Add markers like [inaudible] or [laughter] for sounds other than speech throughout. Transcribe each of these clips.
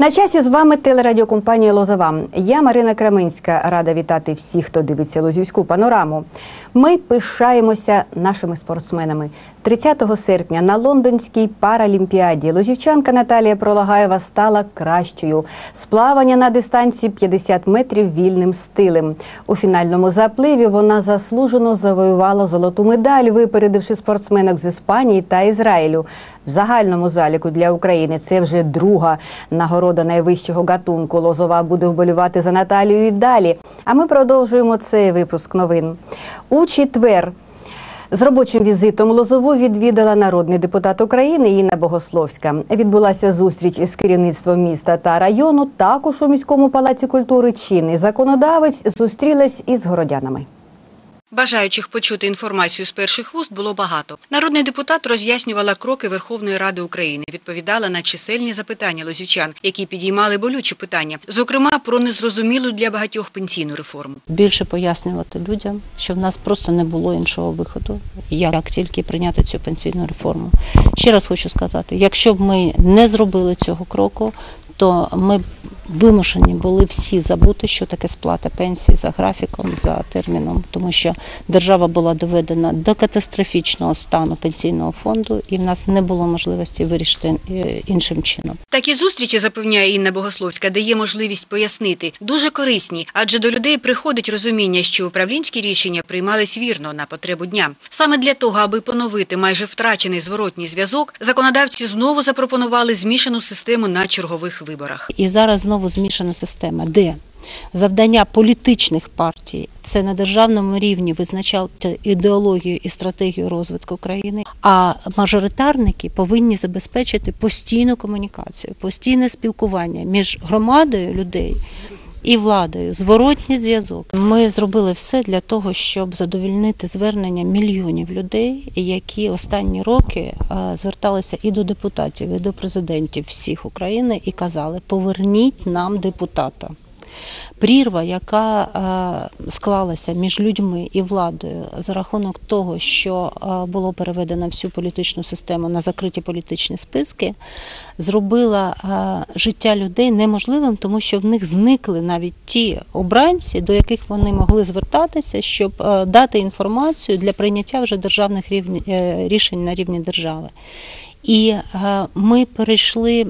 На часі з вами телерадіокомпанія Лозова. Я Марина Краминська. Рада вітати всіх, хто дивиться лозівську панораму. Ми пишаємося нашими спортсменами. 30 серпня на лондонській паралімпіаді лозівчанка Наталія Пролагаєва стала кращою. З плавання на дистанції 50 метрів вільним стилем. У фінальному запливі вона заслужено завоювала золоту медаль, випередивши спортсменок з Іспанії та Ізраїлю. В загальному заліку для України це вже друга нагорода найвищого гатунку. Лозова буде вболівати за Наталію і далі. А ми продовжуємо цей випуск новин. У четвер з робочим візитом Лозову відвідала народний депутат України Інна Богословська. Відбулася зустріч із керівництвом міста та району. Також у міському палаці культури чинний законодавець зустрілась із городянами. Бажаючих почути інформацію з перших вуст було багато. Народний депутат роз'яснювала кроки Верховної Ради України, відповідала на чисельні запитання лозівчан, які підіймали болючі питання, зокрема про незрозумілу для багатьох пенсійну реформу. більше пояснювати людям, що в нас просто не було іншого виходу, як тільки прийняти цю пенсійну реформу. Ще раз хочу сказати: якщо б ми не зробили цього кроку, то ми вимушені були всі забути, що таке сплата пенсії за графіком, за терміном, тому що держава була доведена до катастрофічного стану пенсійного фонду, і в нас не було можливості вирішити е, іншим чином. Такі зустрічі, запевняє Інна Богословська, дає можливість пояснити, дуже корисні, адже до людей приходить розуміння, що управлінські рішення приймались вірно на потребу дня. Саме для того, аби поновити майже втрачений зворотній зв'язок, законодавці знову запропонували змішану систему на чергових виборах. І зараз знову змішана система, де завдання політичних партій це на державному рівні визначати ідеологію і стратегію розвитку країни. А мажоритарники повинні забезпечити постійну комунікацію, постійне спілкування між громадою людей. І владою зворотній зв'язок. Ми зробили все для того, щоб задовільнити звернення мільйонів людей, які останні роки е, зверталися і до депутатів, і до президентів всіх України, і казали: поверніть нам депутата. Прірва, яка е, склалася між людьми і владою за рахунок того, що е, було переведено всю політичну систему на закриті політичні списки, зробила е, життя людей неможливим, тому що в них зникли навіть ті обранці, до яких вони могли звертатися, щоб дати інформацію для прийняття вже державних рішень на рівні держави. І е, ми перейшли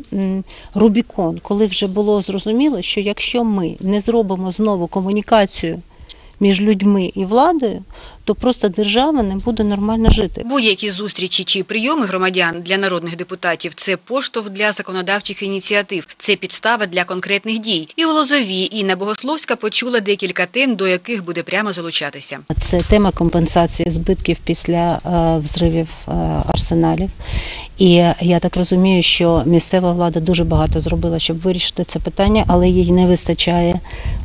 Рубікон, коли вже було зрозуміло, що якщо ми не зробимо знову комунікацію між людьми і владою, то просто держава не буде нормально жити. Будь-які зустрічі чи прийоми громадян для народних депутатів це поштовх для законодавчих ініціатив, це підстава для конкретних дій. І у Лозові Інна Богословська почула декілька тем, до яких буде прямо залучатися. Це тема компенсації збитків після е, взривів е, арсеналів. І я так розумію, що місцева влада дуже багато зробила, щоб вирішити це питання, але їй не вистачає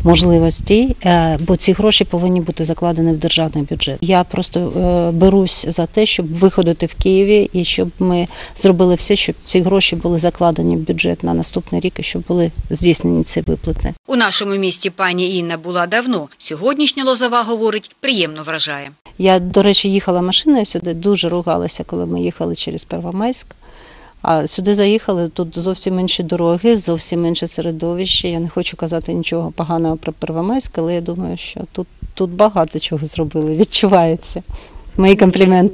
можливостей, е, бо ці гроші повинні бути закладені в державний бюджет. Я просто е, берусь за те, щоб виходити в Києві і щоб ми зробили все, щоб ці гроші були закладені в бюджет на наступний рік і щоб були здійснені ці виплати. У нашому місті пані Інна була давно. Сьогоднішня Лозова, говорить, приємно вражає. Я, до речі, їхала машиною сюди, дуже ругалася, коли ми їхали через Первомайськ. А сюди заїхали, тут зовсім інші дороги, зовсім інше середовище. Я не хочу казати нічого поганого про Первомайськ, але я думаю, що тут, тут багато чого зробили, [laughs] відчувається. Мої компліменти.